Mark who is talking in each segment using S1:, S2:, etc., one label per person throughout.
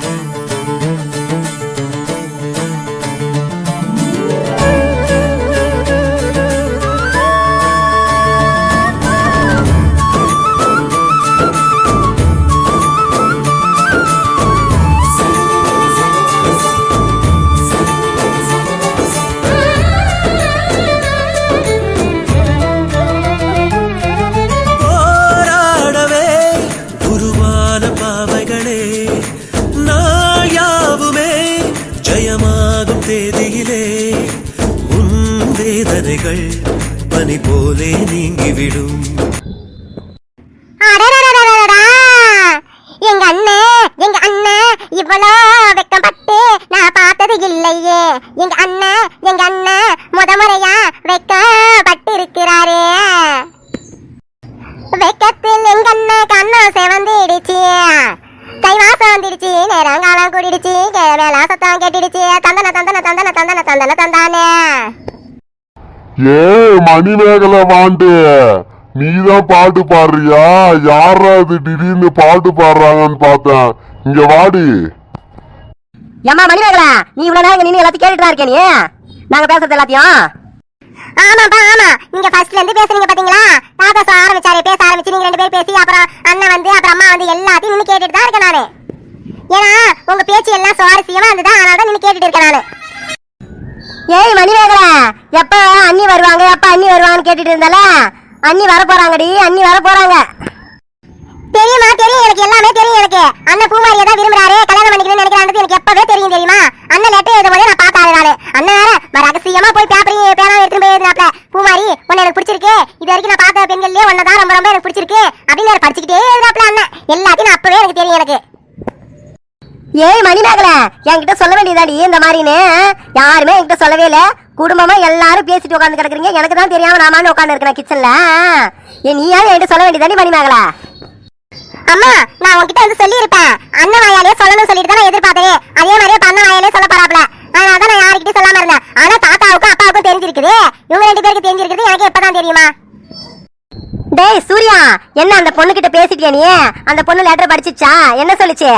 S1: Thank you. கதைகள் பனி போலே நீங்கிவிடும்.
S2: எங்க அண்ணன் எங்க அண்ணன் இவ்வளோ வெக்கப்பட்டு நான் பார்த்தது இல்லையே. எங்க அண்ணன் எங்க அண்ணன் முத முறையா வெக்கப்பட்டு இருக்கிறாரே வெக்கத்தில் எங்க அண்ணன் கண்ணம் செவந்துடுச்சு. கை மாசம் வந்துடுச்சு நேரங்காலம் கூடிடுச்சு மேல சத்தம் கேட்டுடுச்சு. தந்தன தந்தன தந்தன தந்தன தந்தன தந்தானே.
S3: ஏ மணிமேகலை வாண்டு நீதான் பாட்டு பாடுறியா? யாரா அது திடீர்னு பாட்டு பாடுறாங்கன்னு பார்த்தேன். இங்க வாடி.
S4: ஏம்மா மணிமேகலா நீ இவ்வளவு நேரம் நின்று எல்லாத்தையும் கேட்டுட்டு இருக்கே நீ? நாங்க பேசுறது எல்லாத்தையும்?
S2: ஆமாப்பா ஆமா. நீங்க ஃபர்ஸ்ட்ல இருந்து பேசுறீங்க பாத்தீங்களா? தாத்தா சொல்ல ஆரம்பிச்சாரு பேச ஆரம்பிச்சு நீங்க ரெண்டு பேரும் பேசி அப்புறம் அண்ணன் வந்து அப்புறம் அம்மா வந்து எல்லாத்தையும் நின்னு கேட்டுட்டு தான் இருக்கேன் நானு. ஏன்னா உங்க பேச்சு எல்லாம் சுவாரஸ்யமா இருந்ததா அதனால தான் நின்னு கேட்டுட்டு இருக்கேன் நானு.
S4: ஏய் மணிமேகலா எப்ப அண்ணி வருவாங்க எப்ப அண்ணி வருவாங்கன்னு கேட்டுட்டு இருந்தால? அண்ணி வர போறாங்கடி அண்ணி வர போறாங்க.
S2: தெரியுமா? தெரியும் எனக்கு எல்லாமே தெரியும் எனக்கு. அண்ணன் பூமாரியை தான் விரும்புறாரு. கல்யாணம் பண்ணிக்கணும்னு நினைக்கிறான்றது எனக்கு எப்பவே தெரியும் தெரியுமா? அண்ணன் லெட்டர் எழுதும் போதே நான் பார்த்தாரு நானு அண்ணன் வேற வர ரகசியமா போய் பேப்பரையும் பேனாவும் எடுத்துட்டு போய் எழுதினாப்ல பூமாரி உன்னை எனக்கு பிடிச்சிருக்கு. இது வரைக்கும் நான் பார்த்த பெண்கள்லயே உன்னை தான் ரொம்ப ரொம்ப எனக்கு பிடிச்சிருக்கு அப்படின்னு வேற படிச்சுக்கிட்டே எழுதினாப்ல அண்ணன். எல்லாத்தையும் நான் அப்பவே எனக்கு தெரியும் எனக்கு.
S4: ஏய் மணிமேகலா என்கிட்ட சொல்ல வேண்டியதாடி இந்த மாதிரின்னு. யாருமே என்கிட்ட சொல்லவே இல்ல. குடும்பமா எல்லாரும் பேசிட்டு உட்காந்து கிடக்குறீங்க. எனக்கு தான் தெரியாம நாமான்னு உட்காந்து இருக்கேன் கிச்சன்ல ஏ நீயாவது என்கிட்ட சொல்ல வேண்டியதாடி மணிமேகலா?
S2: அம்மா நான் உன்கிட்ட வந்து சொல்லியிருப்பேன். அண்ணன் வாயாலே சொல்லணும்னு சொல்லிட்டு தான் எதிர்பார்த்தேன் அதே மாதிரியே அண்ணன் வாயாலே சொல்ல போறாப்ல அதனால தான் நான் யாருக்கிட்டையும் சொல்லாம இருந்தேன். ஆனா தாத்தாவுக்கும் அப்பாவுக்கும் தெரிஞ்சிருக்குது. இவங்க ரெண்டு பேருக்கு தெரிஞ்சிருக்குது. எனக்கு எப்பதான் தெரியுமா?
S4: டேய் சூர்யா என்ன அந்த பொண்ணு கிட்ட பேசிட்டியா நீ? அந்த பொண்ணு லெட்டர் படிச்சிச்சா? என்ன சொல்லுச்சு?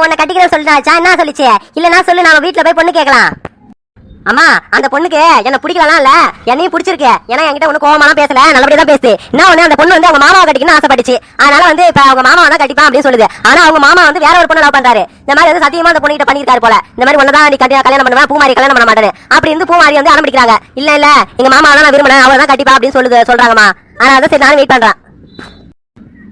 S4: உன்னை கட்டிக்கிறேன்னு சொல்லிட்டாச்சா என்ன சொல்லிச்சு? இல்லைன்னா சொல்லு நாம வீட்டில் போய் பொண்ணு கேட்கலாம். அம்மா அந்த பொண்ணுக்கு என்ன பிடிக்கலாம் இல்ல என்னையும் பிடிச்சிருக்கு. ஏன்னா என்கிட்ட ஒண்ணு கோவமாலாம் பேசல நல்லபடியா தான் பேசு என்ன ஒண்ணு அந்த பொண்ணு வந்து அவங்க மாமாவை கட்டிக்கணும்னு ஆசைப்பட்டுச்சு. அதனால வந்து இப்ப அவங்க மாமா தான் கட்டிப்பா அப்படின்னு சொல்லுது. ஆனா அவங்க மாமா வந்து வேற ஒரு பொண்ணு லவ் பண்றாரு. இந்த மாதிரி வந்து சத்தியமா அந்த பொண்ணு கிட்ட பண்ணிருக்காரு போல. இந்த மாதிரி ஒன்னதான் நீ கட்டி கல்யாணம் பண்ணுவேன் பூமாரி கல்யாணம் பண்ண மாட்டேன் அப்படி இருந்து பூமாரி வந்து அனுப்பிடிக்கிறாங்க இல்ல இல்ல எங்க மாமா நான் விரும்பினேன் அவ தான் கட்டிப்பா அப்படின்னு சொல்லுது சொல்றாங்கம்மா. ஆனா அதை சரி நானும் வெயிட் பண்றேன்.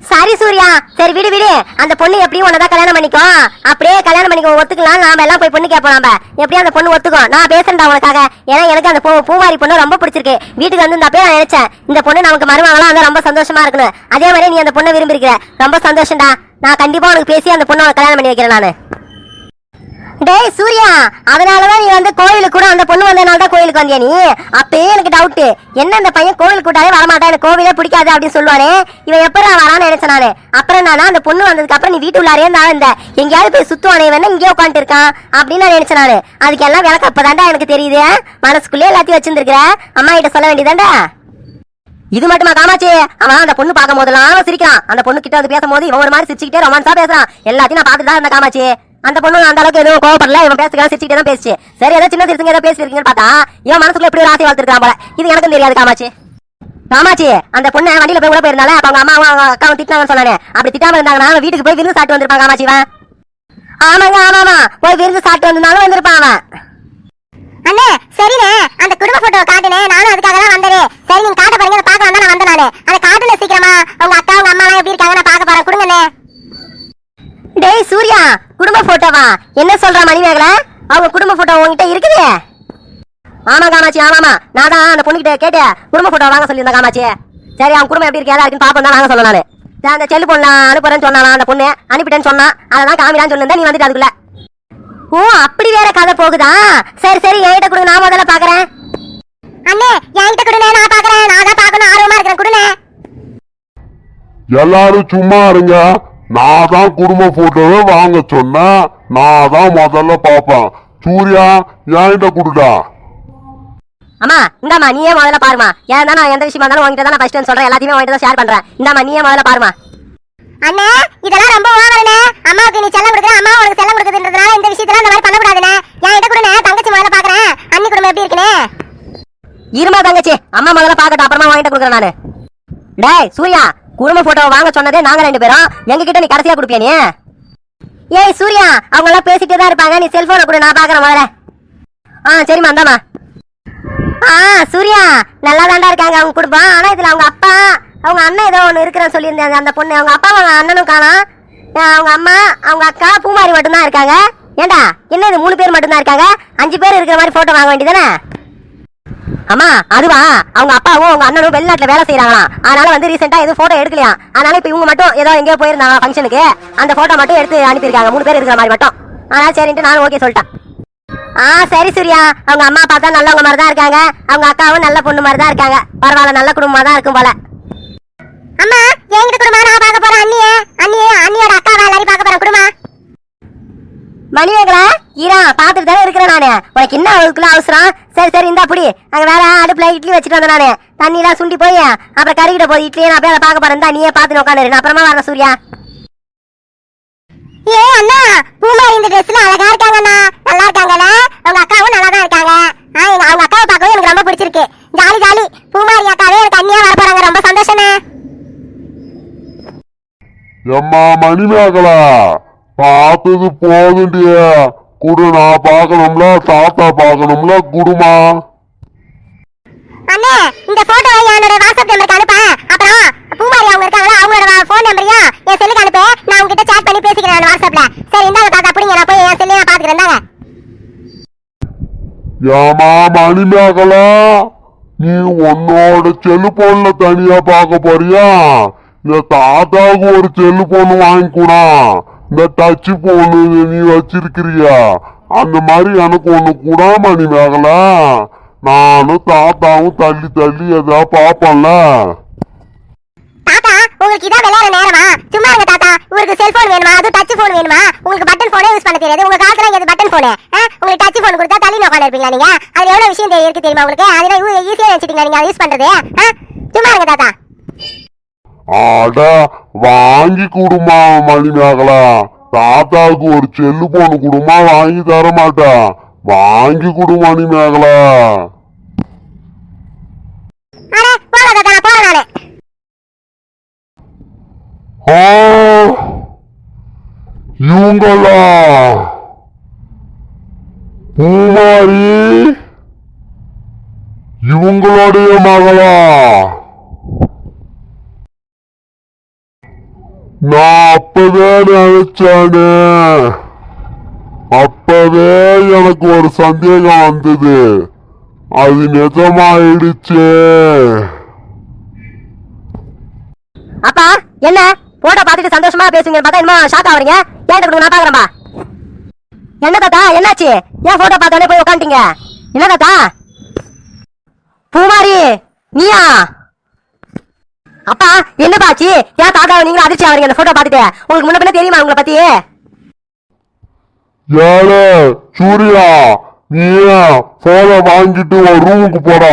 S4: சரி சூர்யா. சரி விடு விடு. அந்த பொண்ணு எப்படியும் உனதான் கல்யாணம் பண்ணிக்கும். அப்படியே கல்யாணம் பண்ணிக்கோ ஒத்துக்கலாம் நாம எல்லாம் போய் பொண்ணு கேட்போம் நாம. எப்படியும் அந்த பொண்ணு ஒத்துக்கும்? நான் பேசுறேன் உனக்காக. ஏன்னா எனக்கு அந்த பூ பூவாரி பொண்ணு ரொம்ப பிடிச்சிருக்கு. வீட்டுக்கு வந்து இருந்தப்பே நான் நினைச்சேன் இந்த பொண்ணு நமக்கு மருமகளாம் வந்து ரொம்ப சந்தோஷமா இருக்கணும். அதே மாதிரி நீ அந்த பொண்ணை விரும்பிருக்கிற ரொம்ப சந்தோஷம்டா. நான் கண்டிப்பா உனக்கு பேசி அந்த பொண்ணை உனக்கு கல்யாணம் பண்ணி வைக்கிறேன் நான். டேய் சூர்யா அதனாலதான் நீ வந்து கோயிலுக்கு கூட அந்த பொண்ணு வந்தனால தான் கோயிலுக்கு வந்தியா நீ? அப்பயே எனக்கு டவுட் என்ன அந்த பையன் கோவிலுக்கு கூட்டாலே வரமாட்டான்? எனக்கு கோவிலே பிடிக்காது அப்படின்னு சொல்லுவானே. இவன் எப்பறம் வரான்னு நினைச்சேன் நானு. அப்புறம் நானா அந்த பொண்ணு வந்ததுக்கு அப்புறம் நீ வீட்டு உள்ளாரே இருந்தா இந்த எங்கேயாவது போய் சுத்துவானே இவன் இங்கே உட்காந்துட்டு இருக்கான்? அப்படின்னு நான் நினைச்சேன் நானு. அதுக்கு எல்லாம் விளக்கு அப்பதான்டா எனக்கு தெரியுது. மனசுக்குள்ளே எல்லாத்தையும் வச்சிருந்துருக்கிற. அம்மா கிட்ட சொல்ல வேண்டியதாண்டா இது மட்டுமா காமாச்சி அவன் அந்த பொண்ணு பார்க்கும் போதெல்லாம் அவன் சிரிக்கிறான். அந்த பொண்ணு கிட்ட வந்து பேசும்போது இவன் ஒரு மாதிரி சிரிச்சுக்கிட்டே ரொமான்ஸா பேசுறான். எல்லாத்தையும் நான் பார்த்துட்டு தான் இருந்தேன் காமாச்சி அந்த பொண்ணு அந்த அளவுக்கு எதுவும் கோவப்படல. இவன் பேசுகிறா சிரிச்சுக்கிட்டே தான் பேசிச்சு. சரி ஏதோ சின்ன சிரிச்சுங்க ஏதோ பேசிருக்கீங்கன்னு பார்த்தா இவன் மனசுக்குள்ள எப்படி ஒரு ஆசை வளர்த்துருக்கான் போல. இது எனக்கும் தெரியாது காமாச்சி காமாச்சி அந்த பொண்ணு வண்டியில போய் கூட போயிருந்தால அப்ப அவங்க அம்மா அவங்க அக்காவும் திட்டினாங்கன்னு சொன்னானே. அப்படி திட்டாம இருந்தாங்கன்னா அவன் வீட்டுக்கு போய் விருந்து சாப்பிட்டு வந்திருப்பான் காமாச்சி ஆமாங்க ஆமாமா. போய் விருந்து சாப்பிட்டு வந்திருந்தாலும் வந்திருப்பான் அவன்.
S2: அண்ணே சரிண்ணே. அந்த குடும்ப போட்டோ காட்டுனே நானும் அதுக்காக தான் வந்தேன். சரி நீங்க காட்ட போறீங்க அதை பார்க்கலாம் தான் நான் வந்தேன் நானு. அதை காட்டுன சீக்கிரமா உங்க அக்கா உங்க அம்மா எல்லாம் எப்படி இருக்காங்க நான் பார்க்க போறேன். கொடுங்கண்ணே.
S4: டேய் சூர்யா குடும்ப போட்டோவா? என்ன சொல்ற மணிமேகலை? அவங்க குடும்ப போட்டோ உங்ககிட்ட இருக்குது? ஆமா காமாச்சி ஆமாமா நான் தான் அந்த பொண்ணுகிட்ட கேட்டேன் குடும்ப போட்டோ வாங்க சொல்லியிருந்தேன் காமாச்சி சரி அவன் குடும்பம் எப்படி இருக்கு ஏதா இருக்குன்னு பாப்போம் தான் வாங்க சொன்னேன் நானு. சரி, அந்த செல்லு பொண்ணு அனுப்புறேன்னு சொன்னானா அந்த பொண்ணு? அனுப்பிட்டேன்னு சொன்னா அதான் காமிலான்னு சொல்லிருந்தேன் நீ வந்துட்டு அதுக்குள்ள. ஓ அப்படி வேற கதை போகுதா? சரி சரி என்கிட்ட கொடுங்க நான் முதல்ல பாக்குறேன்.
S2: அண்ணே என்கிட்ட கொடுண்ணே நான் பாக்குறேன். நான் தான் பார்க்கணும் ஆர்வமா இருக்கிறேன் கொடுண்ணே.
S3: எல்லாரும் சும்மா இருங்க. நான் தான் குடும்ப போட்டோவை வாங்க சொன்னா நான் தான் முதல்ல பாப்பேன் சூர்யா ஏன்ட்ட குடுடா?
S4: அம்மா இந்தாம்மா நீயே முதல்ல பாருமா ஏன் தான் நான் எந்த விஷயமா இருந்தாலும் உங்ககிட்ட தான் ஃபர்ஸ்ட் சொல்றேன். எல்லாத்தையுமே உங்ககிட்ட தான் ஷேர் பண்றேன். இந்தாம்மா நீயே முதல்ல பாருமா
S2: அண்ணே இதெல்லாம் ரொம்ப ஓவரனே அம்மாவுக்கு நீ செல்லம் கொடுக்குற அம்மா உனக்கு செல்லம் கொடுக்குதுன்றதுனால இந்த விஷயத்துல இந்த மாதிரி பண்ண கூடாதுனே ஏன் கிட்ட கூட தங்கச்சி முதல்ல பாக்குறேன் அண்ணி குடும்பம் எப்படி இருக்குனே
S4: இருமா தங்கச்சி. அம்மா முதல்ல பாக்கட்டும் அப்புறமா வாங்கிட்டு கொடுக்குறேன் நான். டேய் சூர்யா குடும்ப போட்டோ வாங்க சொன்னதே நாங்க ரெண்டு பேரும். எங்க கிட்ட நீ கடைசியா கொடுப்பியா நீ? ஏய் சூர்யா அவங்க எல்லாம் பேசிட்டே தான் இருப்பாங்க. நீ செல்போனை கொடு நான் பாக்குறேன் முதல்ல. ஆ சரிம்மா இந்தாம்மா. ஆ சூர்யா நல்லா தாண்டா இருக்காங்க அவங்க குடும்பம். ஆனா இதுல அவங்க அப்பா அவங்க அண்ணன் ஏதோ ஒன்று இருக்கிறேன்னு சொல்லியிருந்தேன் அந்த பொண்ணு. அவங்க அப்பா அவங்க அண்ணனும் காணும். அவங்க அம்மா அவங்க அக்கா பூமாரி மட்டும்தான் இருக்காங்க. ஏண்டா என்ன இது மூணு பேர் மட்டும்தான் இருக்காங்க? அஞ்சு பேர் இருக்கிற மாதிரி போட்டோ வாங்க வேண்டியதானே அம்மா அதுவா? அவங்க அப்பாவும் அவங்க அண்ணனும் வெளிநாட்டுல வேலை செய்யறாங்களாம் அதனால வந்து ரீசெண்டா எதுவும் போட்டோ எடுக்கலையா? அதனால இப்ப இவங்க மட்டும் ஏதோ எங்கேயோ போயிருந்தாங்க ஃபங்க்ஷனுக்கு அந்த போட்டோ மட்டும் எடுத்து அனுப்பியிருக்காங்க. மூணு பேர் இருக்கிற மாதிரி மட்டும். அதனால சரின்ட்டு நானும் ஓகே சொல்லிட்டேன். ஆ சரி சூர்யா. அவங்க அம்மா பார்த்தா நல்லவங்க மாதிரி தான் இருக்காங்க. அவங்க அக்காவும் நல்ல பொண்ணு மாதிரி தான் இருக்காங்க. பரவாயில்ல நல்ல குடும்பமா தான் இருக்கும் போல.
S2: அம்மா என்கிட்ட குடும்பமா நான் பார்க்க போறேன் அண்ணியே. அண்ணியே அண்ணியோட அக்காவை எல்லாரையும் பார்க்க போறேன். குடுமா.
S4: மணிமேகலா ஈரா பார்த்துட்டு தானே இருக்கிறேன் நானு. உனக்கு என்ன அவளுக்குள்ள அவசரம்? சரி சரி இந்தா புடி. அங்க வேற அடுப்புல இட்லி வச்சுட்டு வந்தேன் நானு. தண்ணிலாம் சுண்டி போய் அப்புறம் கறிக்கிட்ட போய் இட்லியை நான் போய் அதை பார்க்க போறேன். நீயே பார்த்துட்டு உட்காந்து நான் அப்புறமா வரேன் சூர்யா.
S2: ஏ அண்ணா பூமாரி இந்த ட்ரெஸ்ல அழகா இருக்காங்கண்ணா. நல்லா இருக்காங்கல்ல? அவங்க அக்காவும் நல்லா தான் இருக்காங்க. அவங்க அக்காவை பார்க்கவும் எனக்கு ரொம்ப பிடிச்சிருக்கு. Jolly jolly. பூமாரி அக்காவே எனக்கு அண்ணியா வர போறாங்க. ரொம்ப சந்தோஷமே
S3: எம்மா மணிமேகலா. பார்த்தது போதுண்டிய. குடு நான் பார்க்கணும்ல தாத்தா பார்க்கணும்ல குடுமா.
S2: அண்ணே இந்த போட்டோ என்னோட வாட்ஸ்அப் நம்பருக்கு அனுப்ப. அப்புறம் பூமாரி அவங்க இருக்காங்களா அவங்களோட ஃபோன் நம்பரையும் என் செல்லுக்கு அனுப்பு. நான் உங்ககிட்ட chat பண்ணி பேசிக்கிறேன் வாட்ஸ்அப்ல சரி இந்தாங்க தாத்தா பிடிங்க. நான் போய் என் நான் பாத்துக்கிறேன்
S3: ஏமா மணிமேகலா நீ உன்னோட செல்லுபோன்ல தனியா பார்க்க போறியா? இந்த தாத்தாவுக்கு ஒரு செல்லுபோன் வாங்கி கூடா. இந்த டச் போனு நீ வச்சிருக்கிறியா? அந்த மாதிரி எனக்கு ஒன்று கூடாம நீ மணிமேகலா நானும் தாத்தாவும் தள்ளி தள்ளி எதா பாப்போம்ல
S2: தாத்தா உங்களுக்கு இதான் விளையாட நேரமா? சும்மா இருங்க தாத்தா. உங்களுக்கு செல்போன் வேணுமா? அது டச் போன் வேணுமா? உங்களுக்கு பட்டன் போனே யூஸ் பண்ண தெரியாது. உங்க காலத்துல எது பட்டன் போனு உங்களுக்கு டச் போன் கொடுத்தா தள்ளி உட்காந்து இருப்பீங்களா நீங்க? அது எவ்வளவு விஷயம் இருக்கு தெரியுமா உங்களுக்கு? அதெல்லாம் ஈஸியா நினைச்சிட்டீங்களா நீங்க? யூஸ் பண்றது? ஆ? சும்மா இருங்க தாத்தா.
S3: அட வாங்கி கொடுமா மணிமேகலா. தாத்தாவுக்கு ஒரு செல்லு போன் கொடுமா வாங்கி தர மாட்டா. வாங்கி கொடு மணிமேகலா. இவங்களா? பூமாரி இவங்களுடைய மகளா? நான் அப்பவே நினைச்சானே. அப்பவே எனக்கு ஒரு சந்தேகம் வந்தது. அது நிஜமாயிடுச்சு.
S4: அப்பா என்ன? போட்டோ பார்த்துட்டு சந்தோஷமா பேசுங்க பார்த்தா என்னமோ ஷாக் ஆவறீங்க ஏன் கொடுங்க? நான் பாக்குறேன்பா என்ன தாத்தா என்னாச்சு? ஏன் போட்டோ பார்த்தோன்னே போய் உட்காந்துட்டீங்க? என்ன தாத்தா? பூமாரி நீயா? அப்பா என்ன பாச்சு ஏன் தாத்தா நீங்களும் அதிர்ச்சி ஆவறீங்க அந்த போட்டோ பார்த்துட்டு. உங்களுக்கு முன்ன பின்ன தெரியுமா உங்களை பத்தி?
S3: ஏழு சூர்யா நீ போன வாங்கிட்டு ஒரு ரூமுக்கு போடா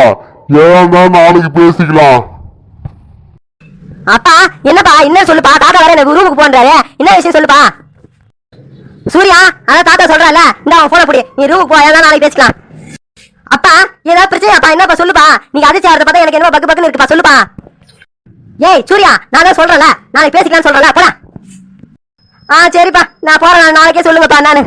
S3: ஏன் நாளைக்கு பேசிக்கலாம்?
S4: அப்பா என்னப்பா? என்ன சொல்லுப்பா? தாத்தா வேற எனக்கு ரூமுக்கு போன்றாரு என்ன விஷயம் சொல்லுப்பா? சூர்யா அதான் தாத்தா சொல்றல இந்த அவன் போன புடி. நீ ரூமுக்கு போ நாளைக்கு பேசிக்கலாம்? அப்பா ஏதாவது பிரச்சனையாப்பா? என்னப்பா சொல்லுப்பா? நீங்க அதிர்ச்சி ஆகிறத பார்த்தா எனக்கு என்ன பக்கு பக்குன்னு இருக்குப்பா. சொல்லுப்பா. ஏய் சூர்யா நான் தான் சொல்றேன்ல. நாளைக்கு பேசிக்கலாம்னு சொல்றேன்ல. போலாம். ஆ சரிப்பா. நான் போறேன். நாளைக்கே சொல்லுங்கப்பா நானு.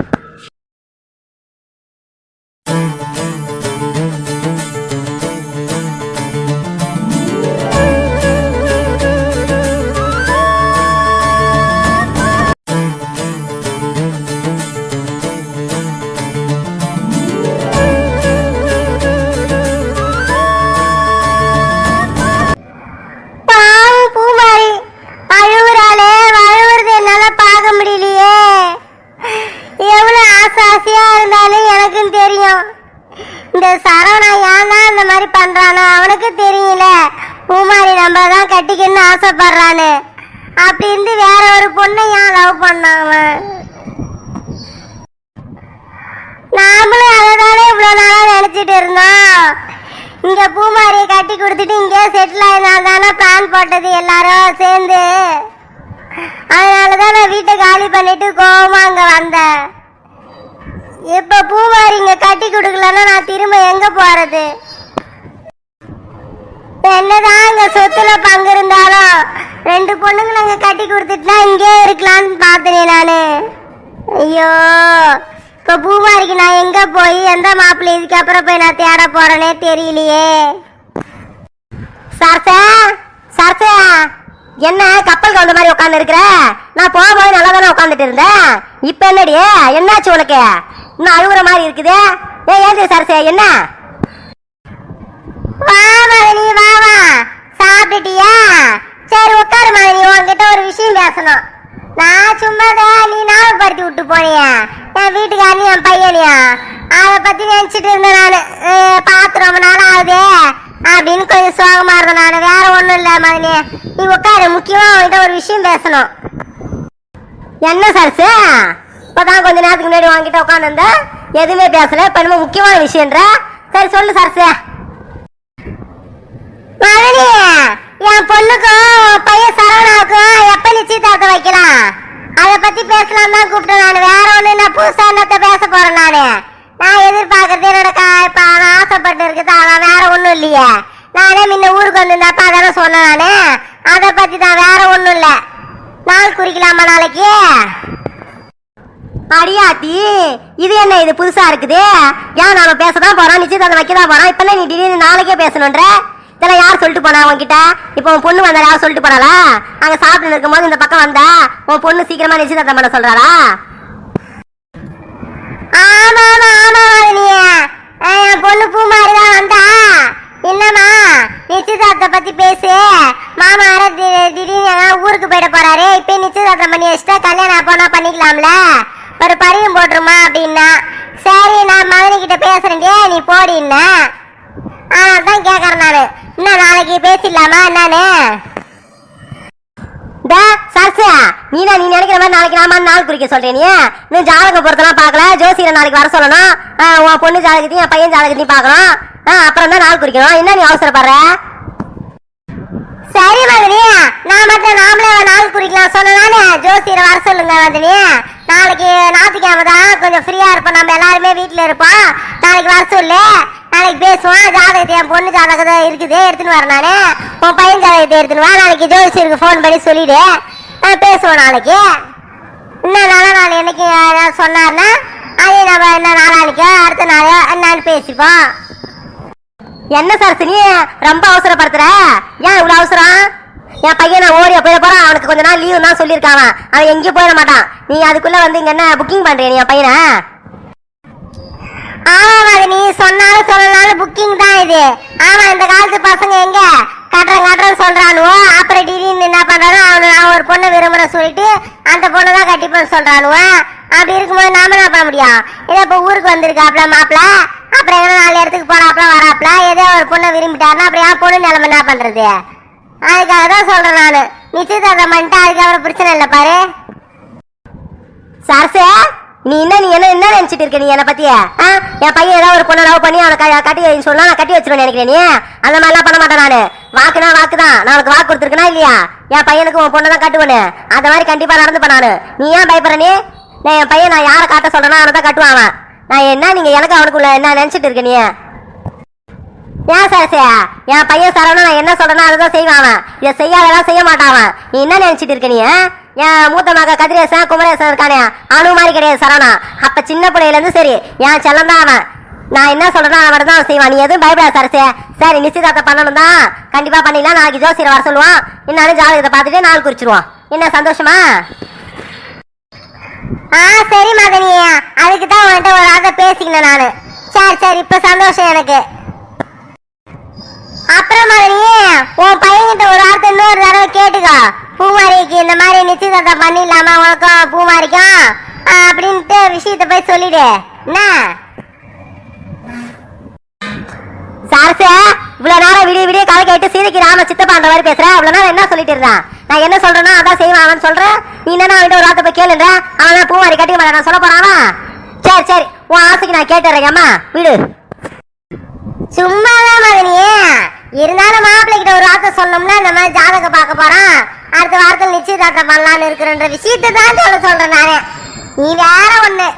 S2: தான் கட்டிக்கணும்னு ஆசைப்படுறான்னு அப்படி இருந்து வேற ஒரு பொண்ணை ஏன் லவ் பண்ணாம? நாமளும் அதை தானே இவ்வளோ நாளாக நினச்சிட்டு இருந்தோம். இங்கே பூமாரியை கட்டி கொடுத்துட்டு இங்கே செட்டில் ஆயினால் தானே பிளான் போட்டது எல்லாரும் சேர்ந்து. அதனால தான் நான் வீட்டை காலி பண்ணிட்டு கோபமாக அங்கே வந்தேன். இப்போ பூமாரி இங்கே கட்டி கொடுக்கலன்னா நான் திரும்ப எங்கே போகிறது என்னதான் இங்க சொத்துல பங்கு ரெண்டு பொண்ணுங்க அங்க கட்டி கொடுத்துட்டுனா இங்கே இருக்கலாம்னு பார்த்தனே நானு. ஐயோ இப்ப பூமாரிக்கு நான் எங்க போய் எந்த மாப்பிள்ளை இதுக்கு அப்புறம் போய் நான் தேட போறேனே தெரியலையே.
S4: சரசா சரசா என்ன கப்பல் கவுந்த மாதிரி உட்காந்து இருக்கிற? நான் போகும்போது நல்லா தானே உட்காந்துட்டு இருந்தேன். இப்ப என்னடி என்னாச்சு உனக்கு? இன்னும் அழுகுற மாதிரி இருக்குது. ஏ ஏன் சரசா என்ன?
S2: வா வா வா சாப்பிட்டுட்டியா சரி உட்காரு மகனி உன்கிட்ட ஒரு விஷயம் பேசணும் நான் சும்மா தான் நீ ஞாபகப்படுத்தி விட்டு போனியா என் வீட்டுக்காரனி என் பையனையா அதை பத்தி நினைச்சிட்டு இருந்தேன் நான் பார்த்து ரொம்ப நாள் ஆகுதே அப்படின்னு கொஞ்சம் சோகமா இருந்தேன் நான் வேற ஒண்ணும் இல்ல மகனி நீ உட்காரு முக்கியமா உன்கிட்ட ஒரு விஷயம் பேசணும்.
S4: என்ன சரசு? இப்பதான் கொஞ்ச நேரத்துக்கு முன்னாடி வாங்கிட்டு உட்காந்துருந்த எதுவுமே பேசல. இப்ப நம்ம முக்கியமான விஷயம்ன்ற. சரி சொல்லு சரசு.
S2: மகனி என் பொண்ணுக்கும் பையன் சரவணாவுக்கும் எப்ப நிச்சயதார்த்தம் வைக்கலாம்? அத பத்தி பேசலாம் தான் கூப்பிட்டேன் நான். வேற ஒண்ணு நான் புதுசா என்னத்த பேச போறேன் நானு. நான் எதிர்பார்க்கறது என்னோட இப்ப நான் ஆசைப்பட்டு இருக்குது அவன். வேற ஒண்ணும் இல்லையே. நானே முன்ன ஊருக்கு வந்திருந்தப்ப அதானே சொன்னேன் நானு. அத பத்தி தான் வேற ஒண்ணும் இல்ல. நாள் குறிக்கலாமா நாளைக்கு
S4: அடியாத்தி இது என்ன இது புதுசா இருக்குது ஏன் நாம பேசதான் போறோம் நிச்சயதார்த்தம் வைக்க தான் போறோம் இப்ப நீ திடீர்னு நாளைக்கே பேசணுன்ற இதெல்லாம் யார் சொல்லிட்டு போனா உன்கிட்ட இப்போ உன் பொண்ணு வந்தா யார் சொல்லிட்டு போனாளா அங்க சாப்பிட்டு இருக்கும்போது இந்த பக்கம் வந்தா உன் பொண்ணு சீக்கிரமா நிச்சயதார்த்தம் பண்ண சொல்றாளா
S2: ஆமா ஆமா ஆமா நீ என் பொண்ணு பூமாரி தான் வந்தா என்னம்மா? நிச்சயதார்த்தத்தை பத்தி பேசு. மாமா திடீர்னு ஊருக்கு போயிட போறாரு. இப்ப நிச்சயதார்த்தம் பண்ணி வச்சுட்டா கல்யாணம் போனா பண்ணிக்கலாம்ல? ஒரு பரியும் போட்டுருமா அப்படின்னா. சரி நான் மகனி கிட்ட பேசுறேன்டே நீ போடின்னா அதான் கேக்குறேன் நானு. இன்னும் நாளைக்கு பேசிடலாமா என்னன்னு?
S4: டா சரசு நீனா நீ நினைக்கிற மாதிரி நாளைக்கு நாம நாள் குறிக்க சொல்றேன் நீ. நீ ஜாதகம் பொறுத்தலாம் பார்க்கல. ஜோசியரை நாளைக்கு வர சொல்லணும். ஆ, உன் பொண்ணு ஜாதகத்தையும் என் பையன் ஜாதகத்தையும் பார்க்கணும். அப்புறம் தான் நாள் குறிக்கும் என்ன நீ அவசரப்படுற?
S2: சரி மதனி. நான் மட்டும் நாமளே நாள் குறிக்கலாம். சொன்னதானே? ஜோசியரை வர சொல்லுங்க மதனி. நாளைக்கு ஞாயிற்றுக்கிழமை தான் கொஞ்சம் ஃப்ரீயாக இருப்போம். நம்ம எல்லாருமே வீட்டில் இருப்போம். நாளைக்கு வர சொல்லு. நாளைக்கு பேசுவோம். ஜாதகத்தை என் பொண்ணு ஜாதகத்தை இருக்குது. எடுத்துன்னு வரேன் நானு. உன் பையன் ஜாதகத்தை எடுத்துன்னு வா. நாளைக்கு ஜோசியருக்கு ஃபோன் பண்ணி சொல்லிவிடு ஆ, பேசுவோம் நாளைக்கு. இன்னும் நல்ல நாள் என்னைக்கு யாராவது சொன்னார்னா அதே நம்ம என்ன நாளானிக்கோ அடுத்த நாளோ என்னன்னு பேசிப்போம்.
S4: என்ன சரசு ரொம்ப அவசரப்படுத்துற? ஏன் இவ்வளவு அவசரம்? என் பையன் நான் ஓடிய போயிட போறான். அவனுக்கு கொஞ்ச நாள் லீவு தான் சொல்லியிருக்கான் அவன். எங்கேயும் போயிட மாட்டான். நீ அதுக்குள்ள வந்து இங்க என்ன புக்கிங் பண்றிய என் பையனை?
S2: ஆமா அது நீ சொன்னாலும் சொல்லனாலும் புக்கிங் தான் இது. ஆமா இந்த காலத்து பசங்க எங்க? கட்டுறேன் கட்டுறேன்னு சொல்றானுவோ? அப்புறம் திடீர்னு என்ன பண்றானோ அவனு அவன் ஒரு பொண்ணை விரும்புறேன் சொல்லிட்டு அந்த பொண்ணை தான் கட்டிப்பேன்னு சொல்றானுவோ? அப்படி இருக்கும்போது நாம என்ன பண்ண முடியும்? இதோ இப்போ ஊருக்கு வந்திருக்காப்ல மாப்பிள அப்புறம் எங்க நாலு இடத்துக்கு போறாப்ல வராப்ல ஏதோ ஒரு பொண்ணை விரும்பிட்டாருன்னா அப்புறம் என் பொண்ணு நிலைமை என்ன பண்றது? அதுக்காக தான் சொல்றேன் நான். நிச்சயதார்த்தம் பண்ணிட்டு அதுக்கப்புறம் பிரச்சனை இல்லை பாரு.
S4: சரசு நீ என்ன நீ என்ன என்ன நினைச்சிட்டு இருக்க நீ என்ன பத்திய? ஆ? என் பையன் ஏதாவது ஒரு பொண்ணை லவ் பண்ணி அவனை கட்டி சொன்னா நான் கட்டி வச்சிருவேன் நினைக்கிறேன் நீ? அந்த மாதிரிலாம் பண்ண மாட்டேன் நானு. வாக்குனா வாக்கு தான். நான் உனக்கு வாக்கு கொடுத்துருக்கனா இல்லையா? என் பையனுக்கு உன் பொண்ணை தான் கட்டுவேன் அந்த மாதிரி கண்டிப்பா நடந்துப்பேன் பண்ணானு நீ ஏன் பயப்படுற நீ? நான் என் பையன் நான் யாரை காட்ட சொல்றேன்னா அவனை தான் கட்டுவான் நான் என்ன நீங்க எனக்கு அவனுக்குள்ள என்ன நினைச்சிட்டு இருக்க நீ? ஏன் சரசே என் பையன் சரவணன் நான் என்ன சொல்கிறேன்னா அதுதான் செய்வான் அவன். இதை செய்யாதெல்லாம் செய்ய மாட்டான் அவன். நீ என்ன நினைச்சிட்டு இருக்க நீ என் மூத்த மக கதிரேசன் குமரேசன் இருக்கானே அணு மாதிரி கிடையாது சரவணா அப்ப சின்ன பிள்ளையில இருந்து சரி என் செல்லம் தான் அவன். நான் என்ன சொல்கிறேன்னா அவன் மட்டும் தான் செய்வான். நீ எதுவும் பயப்படாத சரசே சரி. நிச்சயதார்த்தம் பண்ணணும் தான். கண்டிப்பா பண்ணிடலாம். நாளைக்கு ஜோசியரை வர சொல்லுவான். இன்னும் ஜாதகத்தை பார்த்துட்டு நாள் குறிச்சிருவான். என்ன சந்தோஷமா?
S2: ஆ சரி மகனியா அதுக்கு தான் உன்கிட்ட ஒரு வார்த்தை பேசிக்கணும் நானு. சரி சரி இப்ப சந்தோஷம் எனக்கு. அப்புறம் மகனியே உன் பையன்கிட்ட ஒரு வார்த்தை இன்னொரு தடவை கேட்டுக்கோ. பூமாரிக்கு இந்த மாதிரி நிச்சயதார்த்தம் பண்ணிடலாமா? உனக்கும் பூமாரிக்கும் அப்படின்ட்டு விஷயத்த போய் சொல்லிடு. என்ன?
S4: சரசே இவ்வளவு நேரம் விடிய விடிய கதை கேட்டு சீதைக்கு ராம சித்தப்பான்ற மாதிரி பேசுகிறேன் இவ்வளவு நேரம் என்ன சொல்லிட்டு இருந்தான் நான் என்ன சொல்றேனோ அதான் செய்வான். அவன் சொல்றேன் நீ என்ன அவன்கிட்ட ஒரு வார்த்தை போய் கேளுன்ற? அவன் பூவாரி கட்டிக்க மாட்டான். நான் சொல்ல போறானா? சரி சரி. உன் ஆசைக்கு நான் கேட்டுறேங்கம்மா வீடு.
S2: சும்மாதான் மதனி இருந்தாலும் மாப்பிள்ளை கிட்ட ஒரு வார்த்தை சொன்னோம்னா இந்த மாதிரி ஜாதகம் பார்க்க போறான். அடுத்த வாரத்தில் நிச்சயதார்த்தம் பண்ணலான்னு இருக்கிறன்ற விஷயத்தை தான் சொல்ல சொல்றேன் நானே. நீ வேற ஒண்ணு.